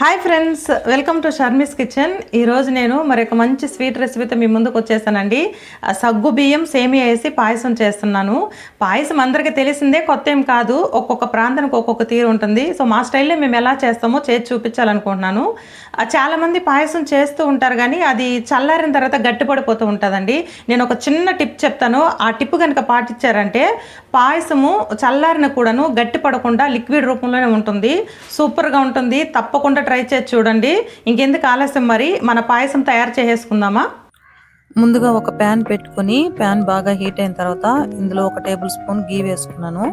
Hi friends welcome to Sharmi's kitchen ఈరోజు నేను మరి ఒక మంచి స్వీట్ రెసిపీతో మీ ముందుకు వచ్చేసానండి. సగ్గు బియ్యం సేమియా వేసి పాయసం చేస్తున్నాను. పాయసం అందరికీ తెలిసిందే కొత్త ఏం కాదు. ఒక్కొక్క ప్రాంతానికి ఒక్కొక్క తీరు ఉంటుంది. సో మా స్టైల్లో మేము ఎలా చేస్తామో చేసి చూపించాలనుకుంటున్నాను. చాలామంది పాయసం చేస్తూ ఉంటారు కానీ అది చల్లారిన తర్వాత గట్టిపడిపోతూ ఉంటుందండి. నేను ఒక చిన్న టిప్ చెప్తాను. ఆ టిప్ కనుక పాటించారంటే పాయసము చల్లారిన కూడాను గట్టి పడకుండా లిక్విడ్ రూపంలోనే ఉంటుంది. సూపర్గా ఉంటుంది. తప్పకుండా ట్రై చేసి చూడండి. ఇంకెందుకు ఆలస్యం మరి? మన పాయసం తయారు చేసేసుకుందామా? ముందుగా ఒక ప్యాన్ పెట్టుకొని ప్యాన్ బాగా హీట్ అయిన తర్వాత ఇందులో ఒక టేబుల్ స్పూన్ గీ వేసుకున్నాను.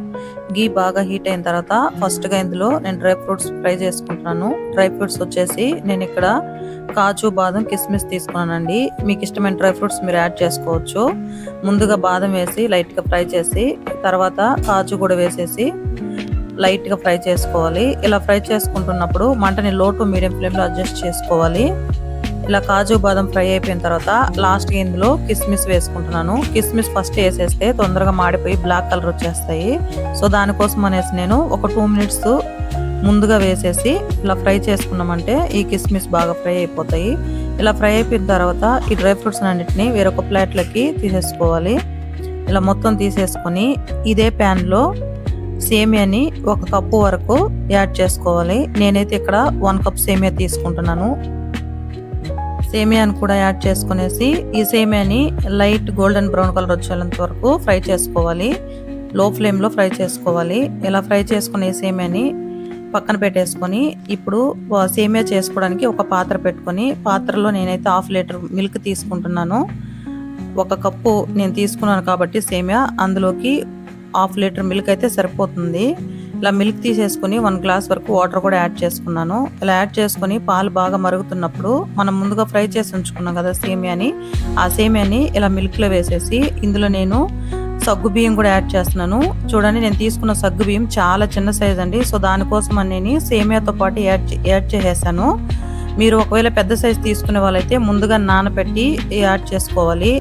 గీ బాగా హీట్ అయిన తర్వాత ఫస్ట్గా ఇందులో నేను డ్రై ఫ్రూట్స్ ఫ్రై చేసుకుంటున్నాను. డ్రై ఫ్రూట్స్ వచ్చేసి నేను ఇక్కడ కాజు బాదం కిస్మిస్ తీసుకున్నానండి. మీకు ఇష్టమైన డ్రై ఫ్రూట్స్ మీరు యాడ్ చేసుకోవచ్చు. ముందుగా బాదం వేసి లైట్గా ఫ్రై చేసి తర్వాత కాజు కూడా వేసేసి లైట్గా ఫ్రై చేసుకోవాలి. ఇలా ఫ్రై చేసుకుంటున్నప్పుడు మంటని లో టు మీడియం ఫ్లేమ్లో అడ్జస్ట్ చేసుకోవాలి. ఇలా కాజు బాదం ఫ్రై అయిపోయిన తర్వాత లాస్ట్కి ఇందులో కిస్మిస్ వేసుకుంటున్నాను. కిస్మిస్ ఫస్ట్ వేసేస్తే తొందరగా మాడిపోయి బ్లాక్ కలర్ వచ్చేస్తాయి. సో దానికోసం అనేసి నేను ఒక టూ మినిట్స్ ముందుగా వేసేసి ఇలా ఫ్రై చేసుకున్నామంటే ఈ కిస్మిస్ బాగా ఫ్రై అయిపోతాయి. ఇలా ఫ్రై అయిపోయిన తర్వాత ఈ డ్రై ఫ్రూట్స్ అన్నింటినీ వేరొక ప్లేట్లకి తీసేసుకోవాలి. ఇలా మొత్తం తీసేసుకొని ఇదే ప్యాన్లో సేమియాని ఒక కప్పు వరకు యాడ్ చేసుకోవాలి. నేనైతే ఇక్కడ వన్ కప్ సేమియా తీసుకుంటున్నాను. సేమియాని కూడా యాడ్ చేసుకునేసి ఈ సేమియాని లైట్ గోల్డెన్ బ్రౌన్ కలర్ వచ్చేంత వరకు ఫ్రై చేసుకోవాలి. లో ఫ్లేమ్లో ఫ్రై చేసుకోవాలి. ఇలా ఫ్రై చేసుకునే సేమియాని పక్కన పెట్టేసుకొని ఇప్పుడు వా- సేమియా చేసుకోవడానికి ఒక పాత్ర పెట్టుకొని పాత్రలో నేనైతే హాఫ్ లీటర్ మిల్క్ తీసుకుంటున్నాను. ఒక కప్పు నేను తీసుకున్నాను కాబట్టి సేమియా అందులోకి హాఫ్ లీటర్ మిల్క్ అయితే సరిపోతుంది. ఇలా మిల్క్ తీసేసుకుని వన్ గ్లాస్ వరకు వాటర్ కూడా యాడ్ చేసుకున్నాను. ఇలా యాడ్ చేసుకుని పాలు బాగా మరుగుతున్నప్పుడు మనం ముందుగా ఫ్రై చేసి ఉంచుకున్నాం కదా సేమియాని. ఆ సేమియాని ఇలా మిల్క్లో వేసేసి ఇందులో నేను సగ్గు బియ్యం కూడా యాడ్ చేస్తున్నాను. చూడండి నేను తీసుకున్న సగ్గు బియ్యం చాలా చిన్న సైజ్ అండి. సో దానికోసం అని నేను సేమియాతో పాటు యాడ్ యాడ్ చేసేసాను. మీరు ఒకవేళ పెద్ద సైజ్ తీసుకునే వాళ్ళైతే ముందుగా నానబెట్టి యాడ్ చేసుకోవాలి.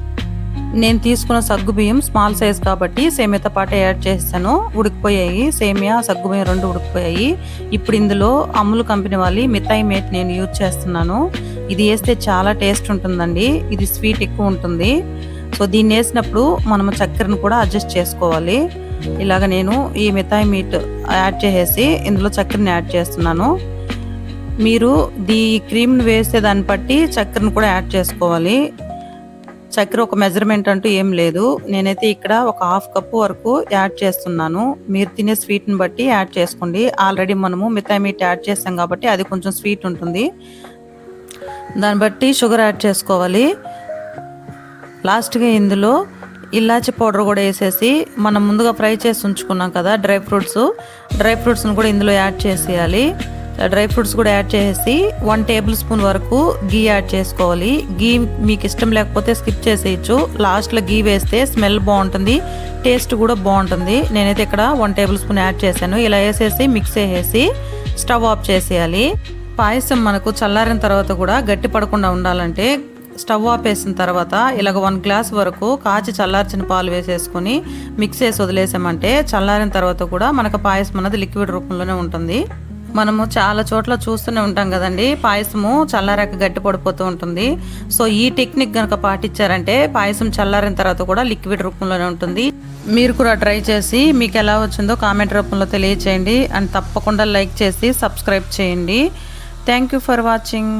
నేను తీసుకున్న సగ్గు బియ్యం స్మాల్ సైజ్ కాబట్టి సేమియాతో పాటు యాడ్ చేస్తాను. ఉడికిపోయాయి. సేమియా సగ్గు బియ్యం రెండు ఉడికిపోయాయి. ఇప్పుడు ఇందులో అమ్ములు కంపెనీ వాళ్ళు మిఠాయి మేట్ నేను యూజ్ చేస్తున్నాను. ఇది వేస్తే చాలా టేస్ట్ ఉంటుందండి. ఇది స్వీట్ ఎక్కువ ఉంటుంది. సో దీన్ని వేసినప్పుడు మనము చక్కెరను కూడా అడ్జస్ట్ చేసుకోవాలి. ఇలాగ నేను ఈ మిఠాయి మీట్ యాడ్ చేసేసి ఇందులో చక్కెరని యాడ్ చేస్తున్నాను. మీరు దీ క్రీమ్ని వేసే దాన్ని బట్టి చక్కెరను కూడా యాడ్ చేసుకోవాలి. చక్కెర ఒక మెజర్మెంట్ అంటూ ఏం లేదు. నేనైతే ఇక్కడ ఒక హాఫ్ కప్ వరకు యాడ్ చేస్తున్నాను. మీరు తినే స్వీట్ని బట్టి యాడ్ చేసుకోండి. ఆల్రెడీ మనము మిఠాయి మీట్ యాడ్ చేస్తాం కాబట్టి అది కొంచెం స్వీట్ ఉంటుంది. దాన్ని బట్టి షుగర్ యాడ్ చేసుకోవాలి. లాస్ట్గా ఇందులో ఇలాచి పౌడర్ కూడా వేసేసి మనం ముందుగా ఫ్రై చేసి ఉంచుకున్నాం కదా డ్రై ఫ్రూట్స్. డ్రై ఫ్రూట్స్ని కూడా ఇందులో యాడ్ చేసేయాలి. డ్రై ఫ్రూట్స్ కూడా యాడ్ చేసి వన్ టేబుల్ స్పూన్ వరకు గీ యాడ్ చేసుకోవాలి. గీ మీకు ఇష్టం లేకపోతే స్కిప్ చేసేయచ్చు. లాస్ట్లో గీ వేస్తే స్మెల్ బాగుంటుంది టేస్ట్ కూడా బాగుంటుంది. నేనైతే ఇక్కడ వన్ టేబుల్ స్పూన్ యాడ్ చేశాను. ఇలా వేసేసి మిక్స్ చేసేసి స్టవ్ ఆఫ్ చేసేయాలి. పాయసం మనకు చల్లారిన తర్వాత కూడా గట్టి పడకుండా ఉండాలంటే స్టవ్ ఆపేసిన తర్వాత ఇలాగ వన్ గ్లాస్ వరకు కాచి చల్లార్చిన పాలు వేసేసుకొని మిక్స్ చేసి వదిలేసామంటే చల్లారిన తర్వాత కూడా మనకు పాయసం అన్నది లిక్విడ్ రూపంలోనే ఉంటుంది. మనము చాలా చోట్ల చూస్తూనే ఉంటాం కదండి. పాయసము చల్లారాక గట్టి పడిపోతూ ఉంటుంది. సో ఈ టెక్నిక్ కనుక పాటించారంటే పాయసం చల్లారిన తర్వాత కూడా లిక్విడ్ రూపంలోనే ఉంటుంది. మీరు కూడా ట్రై చేసి మీకు ఎలా వచ్చిందో కామెంట్ రూపంలో తెలియచేయండి. అండ్ తప్పకుండా లైక్ చేసి సబ్స్క్రైబ్ చేయండి. Thank you for watching.